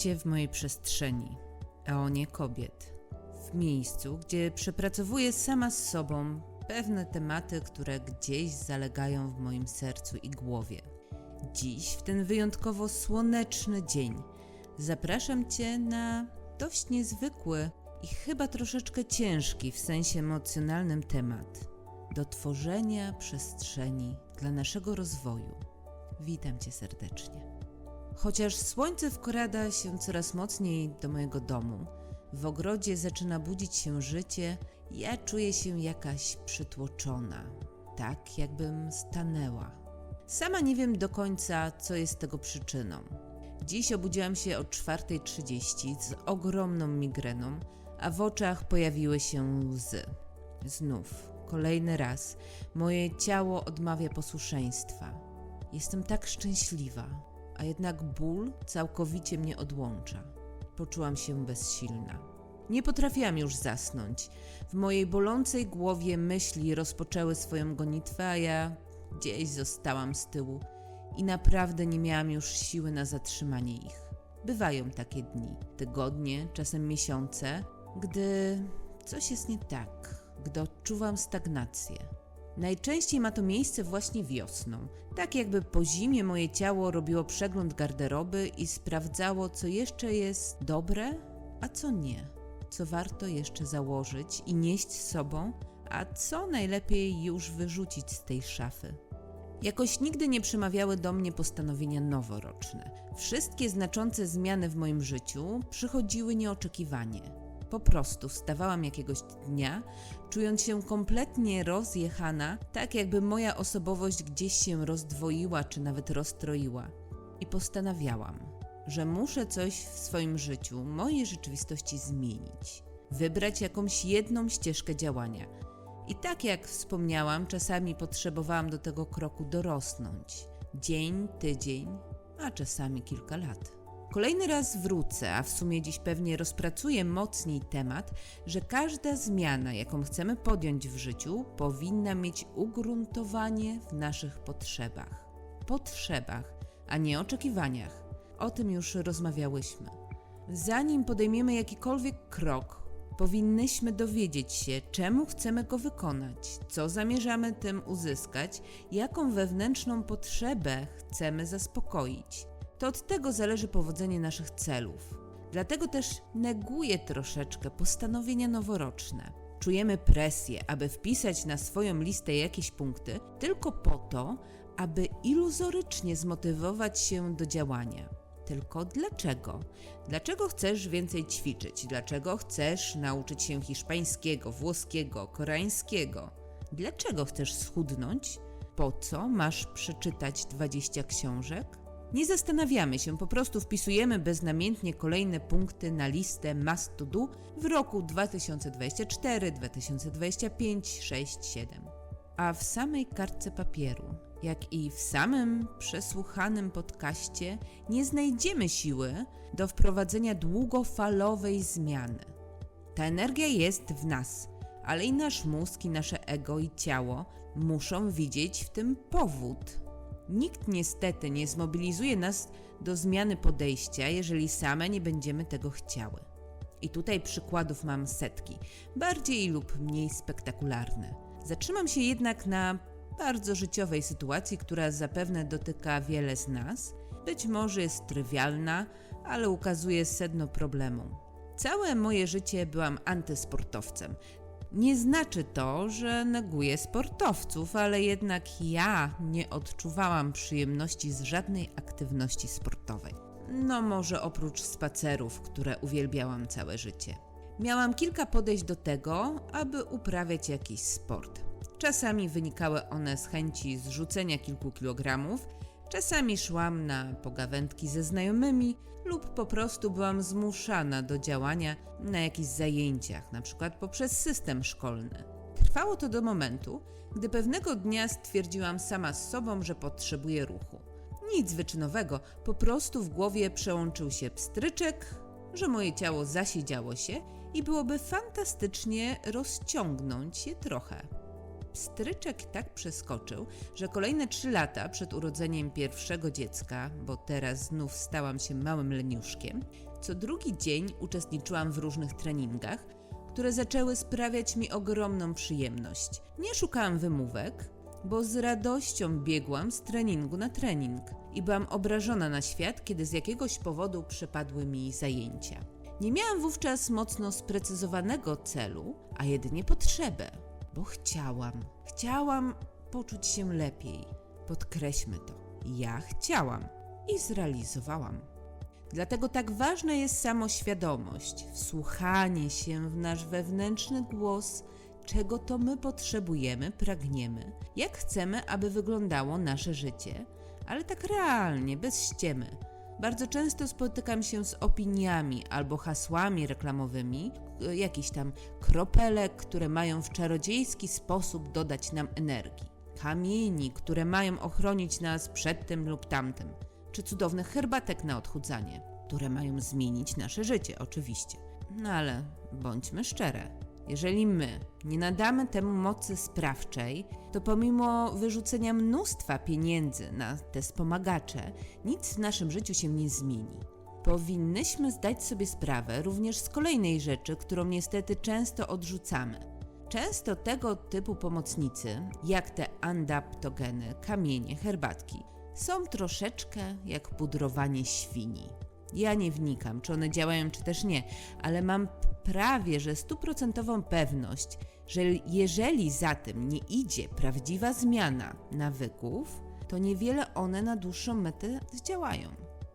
W mojej przestrzeni, eonie kobiet. W miejscu, gdzie przepracowuję sama z sobą pewne tematy, które gdzieś zalegają w moim sercu i głowie. Dziś, w ten wyjątkowo słoneczny dzień, zapraszam Cię na dość niezwykły i chyba troszeczkę ciężki w sensie emocjonalnym temat do tworzenia przestrzeni dla naszego rozwoju. Witam Cię serdecznie. Chociaż słońce wkrada się coraz mocniej do mojego domu, w ogrodzie zaczyna budzić się życie, ja czuję się jakaś przytłoczona, tak jakbym stanęła. Sama nie wiem do końca, co jest tego przyczyną. Dziś obudziłam się o 4.30 z ogromną migreną, a w oczach pojawiły się łzy. Znów, kolejny raz, moje ciało odmawia posłuszeństwa. Jestem tak szczęśliwa, a jednak ból całkowicie mnie odłącza. Poczułam się bezsilna. Nie potrafiłam już zasnąć. W mojej bolącej głowie myśli rozpoczęły swoją gonitwę, a ja gdzieś zostałam z tyłu i naprawdę nie miałam już siły na zatrzymanie ich. Bywają takie dni, tygodnie, czasem miesiące, gdy coś jest nie tak, gdy odczuwam stagnację. Najczęściej ma to miejsce właśnie wiosną. Tak jakby po zimie moje ciało robiło przegląd garderoby i sprawdzało, co jeszcze jest dobre, a co nie. Co warto jeszcze założyć i nieść z sobą, a co najlepiej już wyrzucić z tej szafy. Jakoś nigdy nie przemawiały do mnie postanowienia noworoczne. Wszystkie znaczące zmiany w moim życiu przychodziły nieoczekiwanie. Po prostu wstawałam jakiegoś dnia, czując się kompletnie rozjechana, tak jakby moja osobowość gdzieś się rozdwoiła czy nawet rozstroiła. I postanawiałam, że muszę coś w swoim życiu, mojej rzeczywistości zmienić. Wybrać jakąś jedną ścieżkę działania. I tak jak wspomniałam, czasami potrzebowałam do tego kroku dorosnąć. Dzień, tydzień, a czasami kilka lat. Kolejny raz wrócę, a w sumie dziś pewnie rozpracuję mocniej temat, że każda zmiana, jaką chcemy podjąć w życiu, powinna mieć ugruntowanie w naszych potrzebach. Potrzebach, a nie oczekiwaniach. O tym już rozmawiałyśmy. Zanim podejmiemy jakikolwiek krok, powinnyśmy dowiedzieć się, czemu chcemy go wykonać, co zamierzamy tym uzyskać, jaką wewnętrzną potrzebę chcemy zaspokoić to od tego zależy powodzenie naszych celów. Dlatego też neguję troszeczkę postanowienia noworoczne. Czujemy presję, aby wpisać na swoją listę jakieś punkty, tylko po to, aby iluzorycznie zmotywować się do działania. Tylko dlaczego? Dlaczego chcesz więcej ćwiczyć? Dlaczego chcesz nauczyć się hiszpańskiego, włoskiego, koreańskiego? Dlaczego chcesz schudnąć? Po co masz przeczytać 20 książek? Nie zastanawiamy się, po prostu wpisujemy beznamiętnie kolejne punkty na listę must to do w roku 2024, 2025, 6, 7. A w samej kartce papieru, jak i w samym przesłuchanym podcaście, nie znajdziemy siły do wprowadzenia długofalowej zmiany. Ta energia jest w nas, ale i nasz mózg, i nasze ego, i ciało muszą widzieć w tym powód Nikt niestety nie zmobilizuje nas do zmiany podejścia, jeżeli same nie będziemy tego chciały. I tutaj przykładów mam setki, bardziej lub mniej spektakularne. Zatrzymam się jednak na bardzo życiowej sytuacji, która zapewne dotyka wiele z nas. Być może jest trywialna, ale ukazuje sedno problemu. Całe moje życie byłam antysportowcem, nie znaczy to, że neguję sportowców, ale jednak ja nie odczuwałam przyjemności z żadnej aktywności sportowej. No, może oprócz spacerów, które uwielbiałam całe życie. Miałam kilka podejść do tego, aby uprawiać jakiś sport. Czasami wynikały one z chęci zrzucenia kilku kilogramów, Czasami szłam na pogawędki ze znajomymi lub po prostu byłam zmuszana do działania na jakichś zajęciach, na przykład poprzez system szkolny. Trwało to do momentu, gdy pewnego dnia stwierdziłam sama z sobą, że potrzebuję ruchu. Nic wyczynowego, po prostu w głowie przełączył się pstryczek, że moje ciało zasiedziało się i byłoby fantastycznie rozciągnąć je trochę. Pstryczek tak przeskoczył, że kolejne trzy lata przed urodzeniem pierwszego dziecka, bo teraz znów stałam się małym leniuszkiem, co drugi dzień uczestniczyłam w różnych treningach, które zaczęły sprawiać mi ogromną przyjemność. Nie szukałam wymówek, bo z radością biegłam z treningu na trening i byłam obrażona na świat, kiedy z jakiegoś powodu przepadły mi zajęcia. Nie miałam wówczas mocno sprecyzowanego celu, a jedynie potrzebę, bo chciałam. Chciałam poczuć się lepiej. Podkreślmy to. Ja chciałam i zrealizowałam. Dlatego tak ważna jest samoświadomość, wsłuchanie się w nasz wewnętrzny głos, czego to my potrzebujemy, pragniemy, jak chcemy, aby wyglądało nasze życie, ale tak realnie, bez ściemy. Bardzo często spotykam się z opiniami albo hasłami reklamowymi, y, jakichś tam kropelek, które mają w czarodziejski sposób dodać nam energii, kamieni, które mają ochronić nas przed tym lub tamtym, czy cudownych herbatek na odchudzanie, które mają zmienić nasze życie, oczywiście. No ale bądźmy szczere. Jeżeli my nie nadamy temu mocy sprawczej, to pomimo wyrzucenia mnóstwa pieniędzy na te wspomagacze, nic w naszym życiu się nie zmieni. Powinnyśmy zdać sobie sprawę również z kolejnej rzeczy, którą niestety często odrzucamy. Często tego typu pomocnicy, jak te andaptogeny, kamienie, herbatki, są troszeczkę jak pudrowanie świni. Ja nie wnikam, czy one działają, czy też nie, ale mam prawie że stuprocentową pewność, że jeżeli za tym nie idzie prawdziwa zmiana nawyków, to niewiele one na dłuższą metę zdziałają.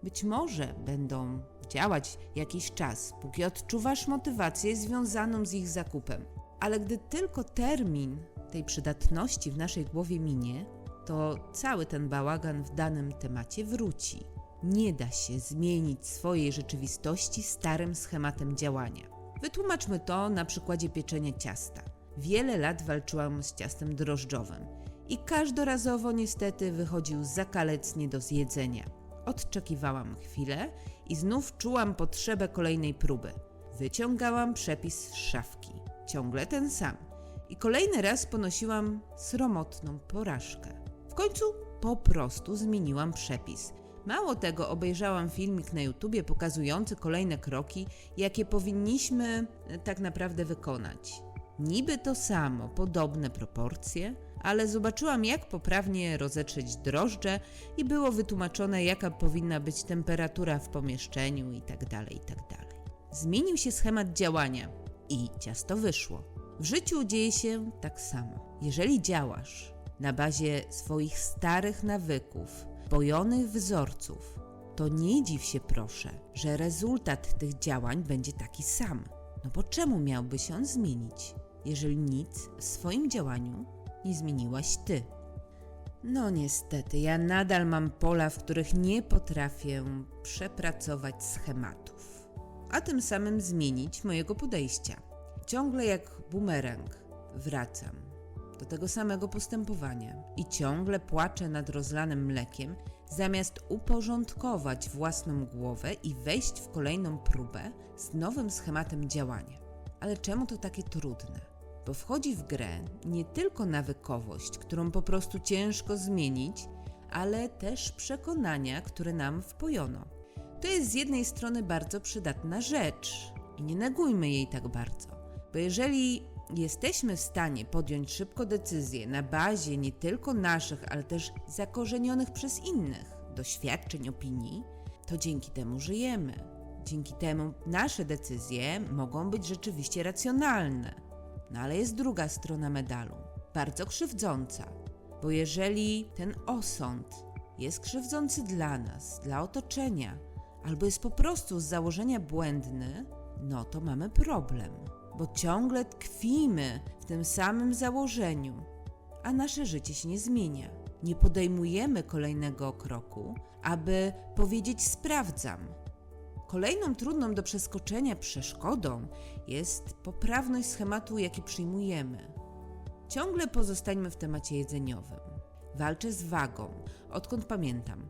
Być może będą działać jakiś czas, póki odczuwasz motywację związaną z ich zakupem. Ale gdy tylko termin tej przydatności w naszej głowie minie, to cały ten bałagan w danym temacie wróci. Nie da się zmienić swojej rzeczywistości starym schematem działania. Wytłumaczmy to na przykładzie pieczenia ciasta. Wiele lat walczyłam z ciastem drożdżowym i każdorazowo niestety wychodził zakalec nie do zjedzenia. Odczekiwałam chwilę i znów czułam potrzebę kolejnej próby. Wyciągałam przepis z szafki, ciągle ten sam. I kolejny raz ponosiłam sromotną porażkę. W końcu po prostu zmieniłam przepis. Mało tego, obejrzałam filmik na YouTubie pokazujący kolejne kroki, jakie powinniśmy e, tak naprawdę wykonać. Niby to samo, podobne proporcje, ale zobaczyłam, jak poprawnie rozetrzeć drożdże i było wytłumaczone, jaka powinna być temperatura w pomieszczeniu itd. Tak itd. Tak Zmienił się schemat działania i ciasto wyszło. W życiu dzieje się tak samo. Jeżeli działasz na bazie swoich starych nawyków, bojonych wzorców, to nie dziw się proszę, że rezultat tych działań będzie taki sam. No bo czemu miałby się on zmienić, jeżeli nic w swoim działaniu nie zmieniłaś ty? No niestety, ja nadal mam pola, w których nie potrafię przepracować schematów, a tym samym zmienić mojego podejścia. Ciągle jak bumerang wracam do tego samego postępowania i ciągle płaczę nad rozlanym mlekiem, zamiast uporządkować własną głowę i wejść w kolejną próbę z nowym schematem działania. Ale czemu to takie trudne? Bo wchodzi w grę nie tylko nawykowość, którą po prostu ciężko zmienić, ale też przekonania, które nam wpojono. To jest z jednej strony bardzo przydatna rzecz i nie negujmy jej tak bardzo, bo jeżeli jesteśmy w stanie podjąć szybko decyzje na bazie nie tylko naszych, ale też zakorzenionych przez innych doświadczeń, opinii, to dzięki temu żyjemy. Dzięki temu nasze decyzje mogą być rzeczywiście racjonalne. No ale jest druga strona medalu, bardzo krzywdząca, bo jeżeli ten osąd jest krzywdzący dla nas, dla otoczenia, albo jest po prostu z założenia błędny, no to mamy problem bo ciągle tkwimy w tym samym założeniu, a nasze życie się nie zmienia. Nie podejmujemy kolejnego kroku, aby powiedzieć: Sprawdzam. Kolejną trudną do przeskoczenia przeszkodą jest poprawność schematu, jaki przyjmujemy. Ciągle pozostańmy w temacie jedzeniowym. Walczę z wagą, odkąd pamiętam.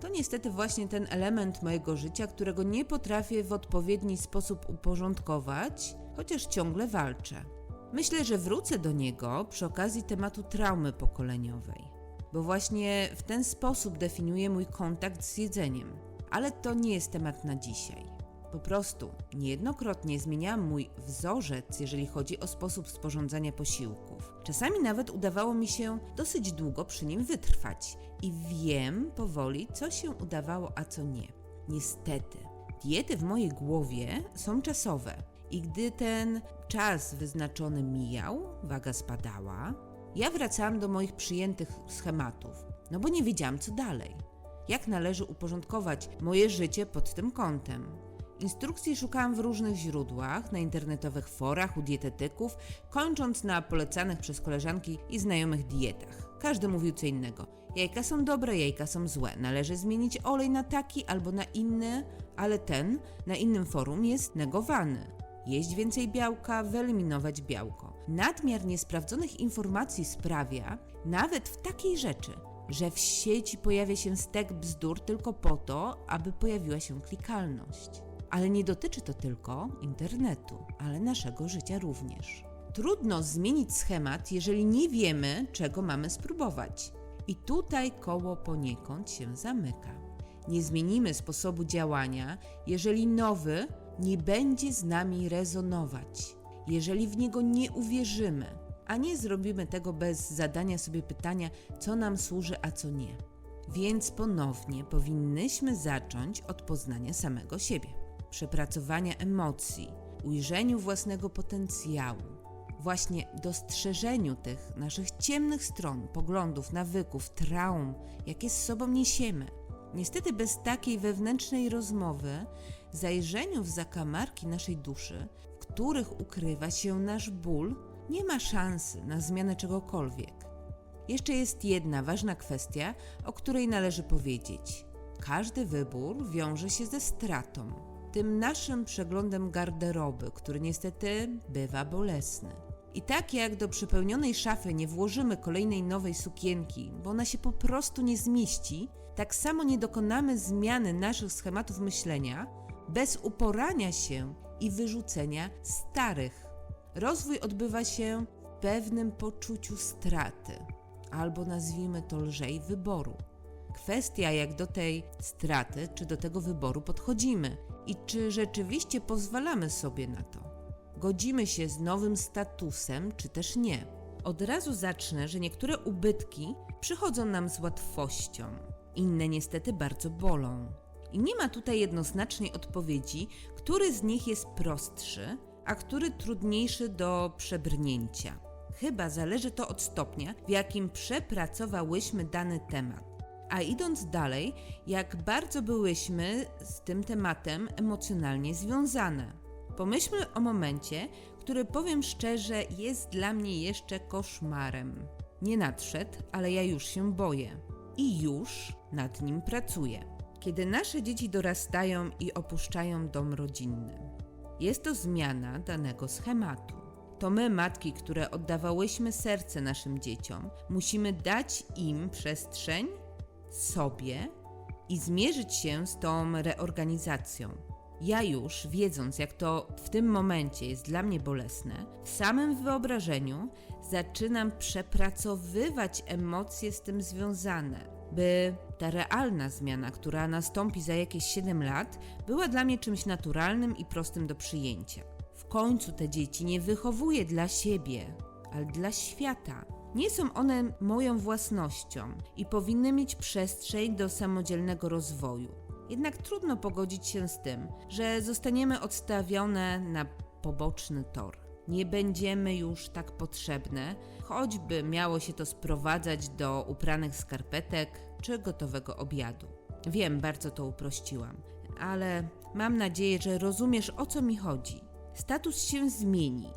To niestety właśnie ten element mojego życia, którego nie potrafię w odpowiedni sposób uporządkować, chociaż ciągle walczę. Myślę, że wrócę do niego przy okazji tematu traumy pokoleniowej, bo właśnie w ten sposób definiuję mój kontakt z jedzeniem. Ale to nie jest temat na dzisiaj. Po prostu niejednokrotnie zmieniałam mój wzorzec, jeżeli chodzi o sposób sporządzania posiłków. Czasami nawet udawało mi się dosyć długo przy nim wytrwać i wiem powoli, co się udawało, a co nie. Niestety, diety w mojej głowie są czasowe i gdy ten czas wyznaczony mijał, waga spadała, ja wracałam do moich przyjętych schematów, no bo nie wiedziałam co dalej. Jak należy uporządkować moje życie pod tym kątem. Instrukcji szukałam w różnych źródłach, na internetowych forach, u dietetyków, kończąc na polecanych przez koleżanki i znajomych dietach. Każdy mówił co innego. Jajka są dobre, jajka są złe. Należy zmienić olej na taki albo na inny, ale ten na innym forum jest negowany. Jeść więcej białka, wyeliminować białko. Nadmiar niesprawdzonych informacji sprawia, nawet w takiej rzeczy, że w sieci pojawia się stek bzdur tylko po to, aby pojawiła się klikalność. Ale nie dotyczy to tylko internetu, ale naszego życia również. Trudno zmienić schemat, jeżeli nie wiemy, czego mamy spróbować. I tutaj koło poniekąd się zamyka. Nie zmienimy sposobu działania, jeżeli nowy nie będzie z nami rezonować, jeżeli w niego nie uwierzymy, a nie zrobimy tego bez zadania sobie pytania, co nam służy, a co nie. Więc ponownie powinnyśmy zacząć od poznania samego siebie przepracowania emocji, ujrzeniu własnego potencjału, właśnie dostrzeżeniu tych naszych ciemnych stron, poglądów, nawyków, traum, jakie z sobą niesiemy. Niestety bez takiej wewnętrznej rozmowy, zajrzeniu w zakamarki naszej duszy, w których ukrywa się nasz ból, nie ma szansy na zmianę czegokolwiek. Jeszcze jest jedna ważna kwestia, o której należy powiedzieć. Każdy wybór wiąże się ze stratą tym naszym przeglądem garderoby, który niestety bywa bolesny. I tak jak do przepełnionej szafy nie włożymy kolejnej nowej sukienki, bo ona się po prostu nie zmieści, tak samo nie dokonamy zmiany naszych schematów myślenia bez uporania się i wyrzucenia starych. Rozwój odbywa się w pewnym poczuciu straty, albo nazwijmy to lżej wyboru. Kwestia, jak do tej straty czy do tego wyboru podchodzimy i czy rzeczywiście pozwalamy sobie na to. Godzimy się z nowym statusem, czy też nie. Od razu zacznę, że niektóre ubytki przychodzą nam z łatwością, inne niestety bardzo bolą. I nie ma tutaj jednoznacznej odpowiedzi, który z nich jest prostszy, a który trudniejszy do przebrnięcia. Chyba zależy to od stopnia, w jakim przepracowałyśmy dany temat. A idąc dalej, jak bardzo byłyśmy z tym tematem emocjonalnie związane. Pomyślmy o momencie, który powiem szczerze, jest dla mnie jeszcze koszmarem. Nie nadszedł, ale ja już się boję i już nad nim pracuję. Kiedy nasze dzieci dorastają i opuszczają dom rodzinny, jest to zmiana danego schematu. To my, matki, które oddawałyśmy serce naszym dzieciom, musimy dać im przestrzeń sobie i zmierzyć się z tą reorganizacją. Ja już, wiedząc, jak to w tym momencie jest dla mnie bolesne, w samym wyobrażeniu zaczynam przepracowywać emocje z tym związane, by ta realna zmiana, która nastąpi za jakieś 7 lat, była dla mnie czymś naturalnym i prostym do przyjęcia. W końcu te dzieci nie wychowuję dla siebie, ale dla świata nie są one moją własnością i powinny mieć przestrzeń do samodzielnego rozwoju. Jednak trudno pogodzić się z tym, że zostaniemy odstawione na poboczny tor. Nie będziemy już tak potrzebne, choćby miało się to sprowadzać do upranych skarpetek czy gotowego obiadu. Wiem, bardzo to uprościłam, ale mam nadzieję, że rozumiesz o co mi chodzi. Status się zmieni,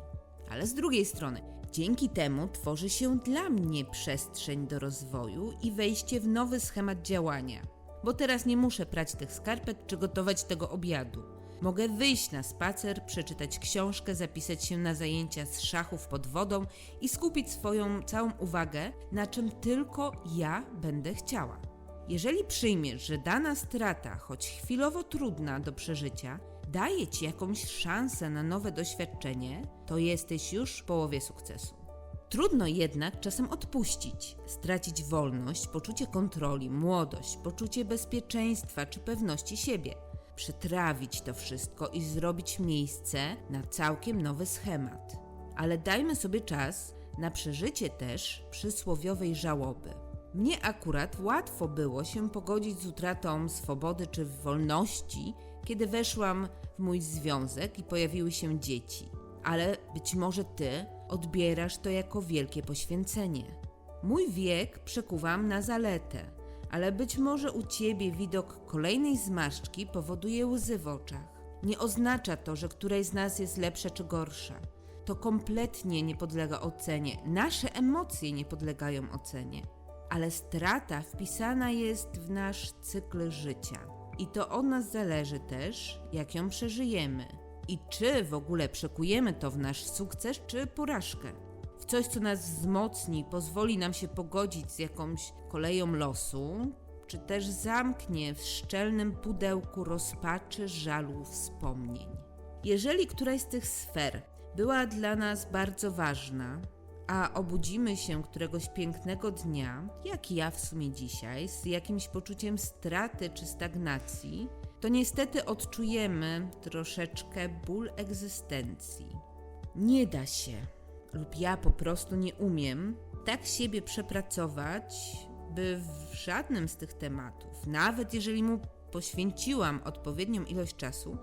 ale z drugiej strony Dzięki temu tworzy się dla mnie przestrzeń do rozwoju i wejście w nowy schemat działania. Bo teraz nie muszę prać tych skarpet czy gotować tego obiadu. Mogę wyjść na spacer, przeczytać książkę, zapisać się na zajęcia z szachów pod wodą i skupić swoją całą uwagę na czym tylko ja będę chciała. Jeżeli przyjmiesz, że dana strata, choć chwilowo trudna do przeżycia, daje ci jakąś szansę na nowe doświadczenie, to jesteś już w połowie sukcesu. Trudno jednak czasem odpuścić, stracić wolność, poczucie kontroli, młodość, poczucie bezpieczeństwa czy pewności siebie. Przetrawić to wszystko i zrobić miejsce na całkiem nowy schemat. Ale dajmy sobie czas na przeżycie też przysłowiowej żałoby. Mnie akurat łatwo było się pogodzić z utratą swobody czy wolności, kiedy weszłam w mój związek i pojawiły się dzieci. Ale być może ty odbierasz to jako wielkie poświęcenie. Mój wiek przekuwam na zaletę, ale być może u ciebie widok kolejnej zmarszczki powoduje łzy w oczach. Nie oznacza to, że któreś z nas jest lepsza czy gorsza. To kompletnie nie podlega ocenie. Nasze emocje nie podlegają ocenie. Ale strata wpisana jest w nasz cykl życia. I to od nas zależy też, jak ją przeżyjemy. I czy w ogóle przekujemy to w nasz sukces czy porażkę. Coś, co nas wzmocni, pozwoli nam się pogodzić z jakąś koleją losu, czy też zamknie w szczelnym pudełku rozpaczy, żalu, wspomnień. Jeżeli któraś z tych sfer była dla nas bardzo ważna, a obudzimy się któregoś pięknego dnia, jak ja w sumie dzisiaj, z jakimś poczuciem straty czy stagnacji, to niestety odczujemy troszeczkę ból egzystencji. Nie da się, lub ja po prostu nie umiem, tak siebie przepracować, by w żadnym z tych tematów, nawet jeżeli mu poświęciłam odpowiednią ilość czasu,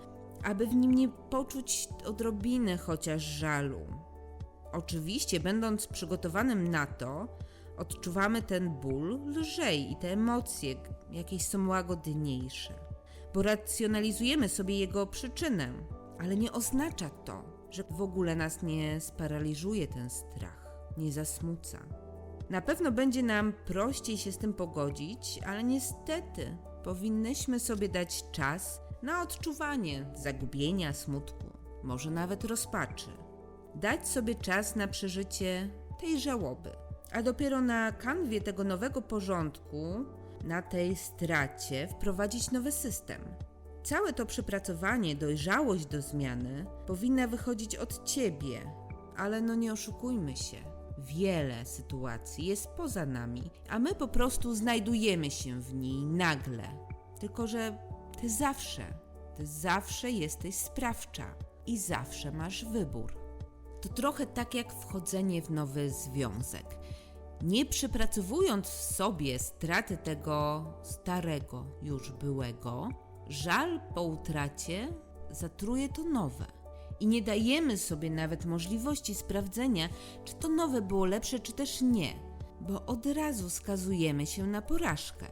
aby w nim nie poczuć odrobiny chociaż żalu. Oczywiście, będąc przygotowanym na to, odczuwamy ten ból lżej i te emocje jakieś są łagodniejsze, bo racjonalizujemy sobie jego przyczynę, ale nie oznacza to, że w ogóle nas nie sparaliżuje ten strach, nie zasmuca. Na pewno będzie nam prościej się z tym pogodzić, ale niestety powinnyśmy sobie dać czas na odczuwanie zagubienia, smutku, może nawet rozpaczy. Dać sobie czas na przeżycie tej żałoby, a dopiero na kanwie tego nowego porządku, na tej stracie, wprowadzić nowy system. Całe to przepracowanie, dojrzałość do zmiany powinna wychodzić od ciebie, ale no nie oszukujmy się. Wiele sytuacji jest poza nami, a my po prostu znajdujemy się w niej nagle. Tylko, że ty zawsze, ty zawsze jesteś sprawcza i zawsze masz wybór. To trochę tak jak wchodzenie w nowy związek. Nie przepracowując w sobie straty tego starego, już byłego, żal po utracie zatruje to nowe. I nie dajemy sobie nawet możliwości sprawdzenia, czy to nowe było lepsze, czy też nie, bo od razu skazujemy się na porażkę.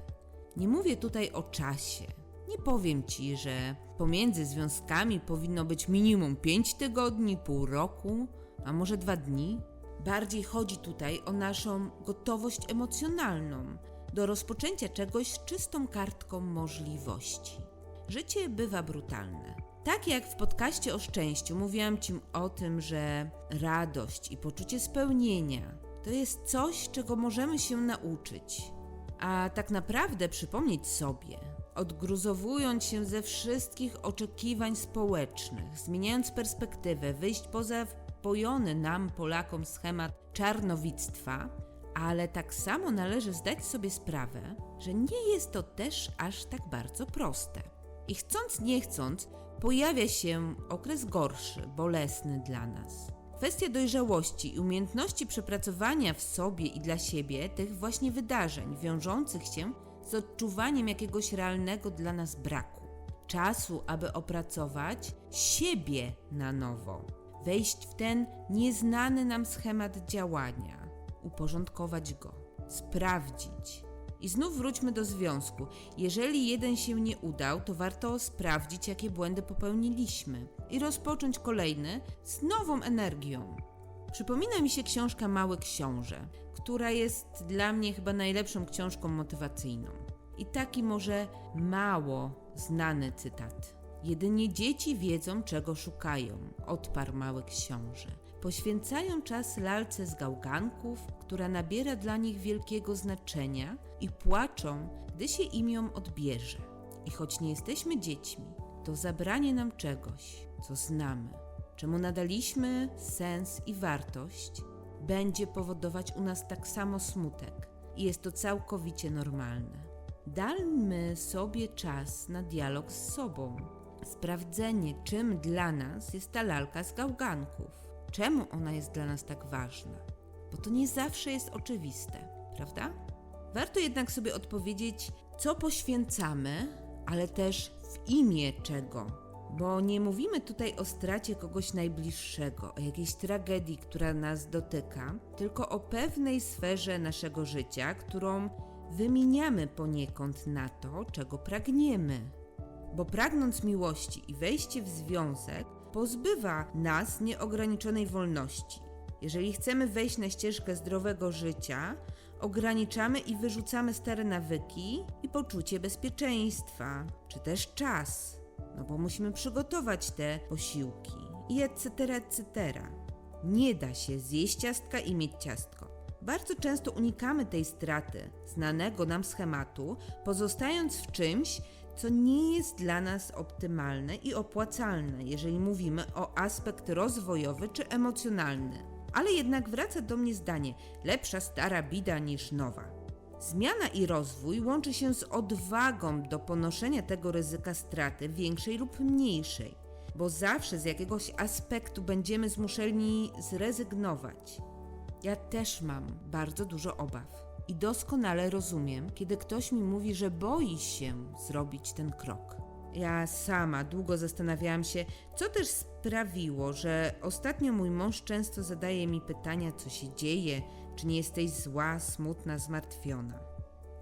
Nie mówię tutaj o czasie. Nie powiem ci, że pomiędzy związkami powinno być minimum 5 tygodni, pół roku, a może dwa dni. Bardziej chodzi tutaj o naszą gotowość emocjonalną do rozpoczęcia czegoś z czystą kartką możliwości. Życie bywa brutalne. Tak jak w podcaście o szczęściu mówiłam Ci o tym, że radość i poczucie spełnienia to jest coś, czego możemy się nauczyć, a tak naprawdę przypomnieć sobie, odgruzowując się ze wszystkich oczekiwań społecznych, zmieniając perspektywę, wyjść poza wpojony nam, Polakom, schemat czarnowictwa, ale tak samo należy zdać sobie sprawę, że nie jest to też aż tak bardzo proste. I chcąc nie chcąc, pojawia się okres gorszy, bolesny dla nas. Kwestia dojrzałości i umiejętności przepracowania w sobie i dla siebie tych właśnie wydarzeń, wiążących się z odczuwaniem jakiegoś realnego dla nas braku. Czasu, aby opracować siebie na nowo, wejść w ten nieznany nam schemat działania, uporządkować go, sprawdzić, i znów wróćmy do związku. Jeżeli jeden się nie udał, to warto sprawdzić, jakie błędy popełniliśmy i rozpocząć kolejny z nową energią. Przypomina mi się książka Mały Książę, która jest dla mnie chyba najlepszą książką motywacyjną. I taki może mało znany cytat. Jedynie dzieci wiedzą, czego szukają, odparł mały książę. Poświęcają czas lalce z gałganków, która nabiera dla nich wielkiego znaczenia i płaczą, gdy się im ją odbierze. I choć nie jesteśmy dziećmi, to zabranie nam czegoś, co znamy, czemu nadaliśmy sens i wartość, będzie powodować u nas tak samo smutek i jest to całkowicie normalne. Dajmy sobie czas na dialog z sobą, sprawdzenie, czym dla nas jest ta lalka z gałganków, czemu ona jest dla nas tak ważna, bo to nie zawsze jest oczywiste, prawda? Warto jednak sobie odpowiedzieć, co poświęcamy, ale też w imię czego. Bo nie mówimy tutaj o stracie kogoś najbliższego, o jakiejś tragedii, która nas dotyka, tylko o pewnej sferze naszego życia, którą wymieniamy poniekąd na to, czego pragniemy. Bo pragnąc miłości i wejście w związek, pozbywa nas nieograniczonej wolności. Jeżeli chcemy wejść na ścieżkę zdrowego życia, ograniczamy i wyrzucamy stare nawyki i poczucie bezpieczeństwa, czy też czas, no bo musimy przygotować te posiłki i etc., etc. Nie da się zjeść ciastka i mieć ciastko. Bardzo często unikamy tej straty, znanego nam schematu, pozostając w czymś, co nie jest dla nas optymalne i opłacalne, jeżeli mówimy o aspekt rozwojowy czy emocjonalny. Ale jednak wraca do mnie zdanie: lepsza stara bida niż nowa. Zmiana i rozwój łączy się z odwagą do ponoszenia tego ryzyka straty, większej lub mniejszej, bo zawsze z jakiegoś aspektu będziemy zmuszeni zrezygnować. Ja też mam bardzo dużo obaw i doskonale rozumiem, kiedy ktoś mi mówi, że boi się zrobić ten krok. Ja sama długo zastanawiałam się, co też sprawiło, że ostatnio mój mąż często zadaje mi pytania, co się dzieje, czy nie jesteś zła, smutna, zmartwiona.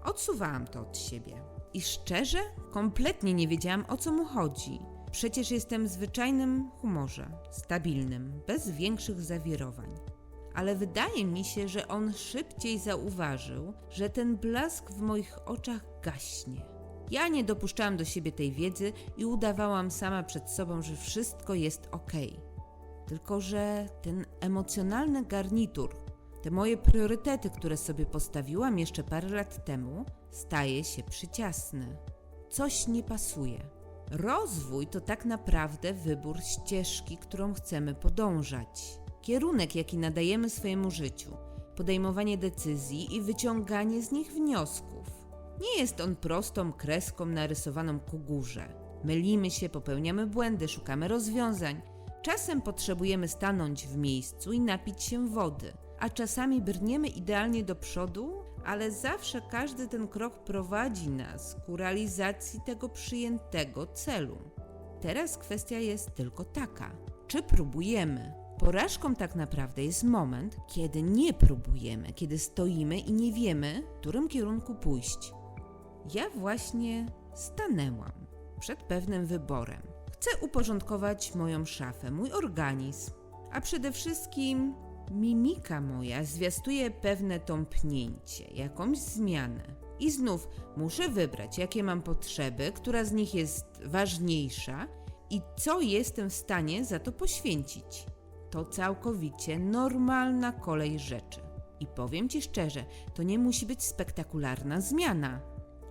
Odsuwałam to od siebie. I szczerze, kompletnie nie wiedziałam o co mu chodzi. Przecież jestem w zwyczajnym humorze, stabilnym, bez większych zawirowań. Ale wydaje mi się, że on szybciej zauważył, że ten blask w moich oczach gaśnie. Ja nie dopuszczałam do siebie tej wiedzy i udawałam sama przed sobą, że wszystko jest ok. Tylko, że ten emocjonalny garnitur, te moje priorytety, które sobie postawiłam jeszcze parę lat temu, staje się przyciasny. Coś nie pasuje. Rozwój to tak naprawdę wybór ścieżki, którą chcemy podążać. Kierunek, jaki nadajemy swojemu życiu, podejmowanie decyzji i wyciąganie z nich wniosków. Nie jest on prostą kreską narysowaną ku górze. Mylimy się, popełniamy błędy, szukamy rozwiązań. Czasem potrzebujemy stanąć w miejscu i napić się wody, a czasami brniemy idealnie do przodu, ale zawsze każdy ten krok prowadzi nas ku realizacji tego przyjętego celu. Teraz kwestia jest tylko taka: czy próbujemy? Porażką tak naprawdę jest moment, kiedy nie próbujemy, kiedy stoimy i nie wiemy, w którym kierunku pójść. Ja właśnie stanęłam przed pewnym wyborem. Chcę uporządkować moją szafę, mój organizm, a przede wszystkim mimika moja zwiastuje pewne tąpnięcie, jakąś zmianę. I znów muszę wybrać, jakie mam potrzeby, która z nich jest ważniejsza i co jestem w stanie za to poświęcić. To całkowicie normalna kolej rzeczy. I powiem Ci szczerze, to nie musi być spektakularna zmiana.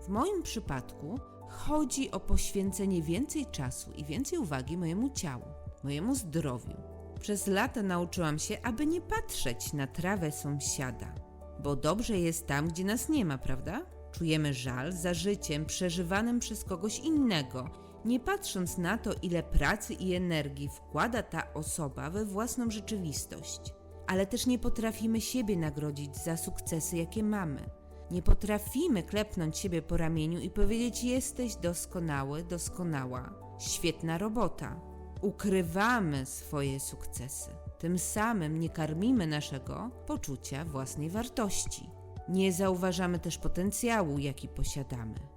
W moim przypadku chodzi o poświęcenie więcej czasu i więcej uwagi mojemu ciału, mojemu zdrowiu. Przez lata nauczyłam się, aby nie patrzeć na trawę sąsiada, bo dobrze jest tam, gdzie nas nie ma, prawda? Czujemy żal za życiem przeżywanym przez kogoś innego, nie patrząc na to, ile pracy i energii wkłada ta osoba we własną rzeczywistość. Ale też nie potrafimy siebie nagrodzić za sukcesy, jakie mamy. Nie potrafimy klepnąć siebie po ramieniu i powiedzieć: Jesteś doskonały, doskonała, świetna robota. Ukrywamy swoje sukcesy. Tym samym nie karmimy naszego poczucia własnej wartości. Nie zauważamy też potencjału, jaki posiadamy.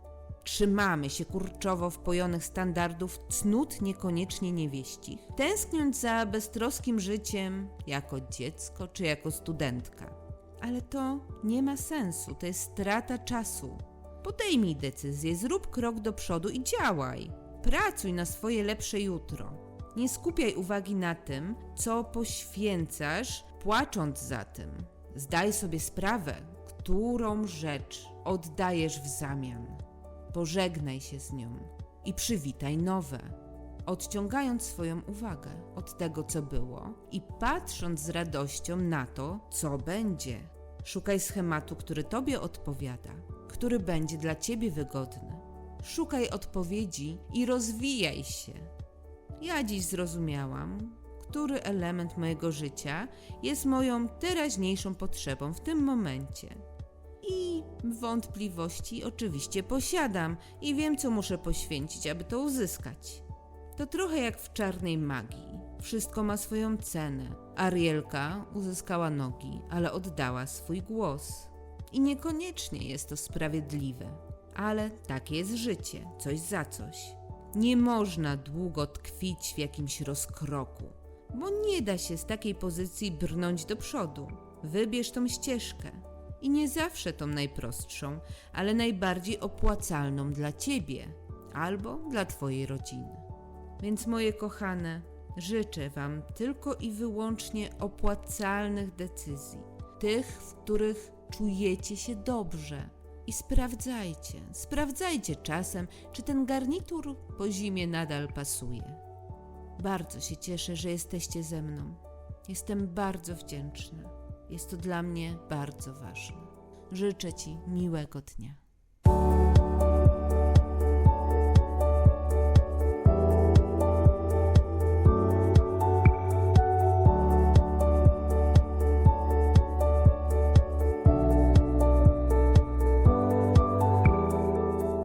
Trzymamy się kurczowo wpojonych standardów cnót niekoniecznie niewieścich, tęskniąc za beztroskim życiem jako dziecko czy jako studentka. Ale to nie ma sensu, to jest strata czasu. Podejmij decyzję, zrób krok do przodu i działaj. Pracuj na swoje lepsze jutro. Nie skupiaj uwagi na tym, co poświęcasz, płacząc za tym. Zdaj sobie sprawę, którą rzecz oddajesz w zamian. Pożegnaj się z nią i przywitaj nowe. odciągając swoją uwagę od tego, co było i patrząc z radością na to, co będzie. Szukaj schematu, który Tobie odpowiada, który będzie dla Ciebie wygodny. Szukaj odpowiedzi i rozwijaj się. Ja dziś zrozumiałam, który element mojego życia jest moją teraźniejszą potrzebą w tym momencie. I wątpliwości oczywiście posiadam i wiem, co muszę poświęcić, aby to uzyskać. To trochę jak w czarnej magii. Wszystko ma swoją cenę. Arielka uzyskała nogi, ale oddała swój głos. I niekoniecznie jest to sprawiedliwe, ale takie jest życie, coś za coś. Nie można długo tkwić w jakimś rozkroku, bo nie da się z takiej pozycji brnąć do przodu. Wybierz tą ścieżkę i nie zawsze tą najprostszą, ale najbardziej opłacalną dla ciebie albo dla twojej rodziny. Więc moje kochane, życzę Wam tylko i wyłącznie opłacalnych decyzji, tych, w których czujecie się dobrze. I sprawdzajcie, sprawdzajcie czasem, czy ten garnitur po zimie nadal pasuje. Bardzo się cieszę, że jesteście ze mną. Jestem bardzo wdzięczna. Jest to dla mnie bardzo ważne. Życzę Ci miłego dnia.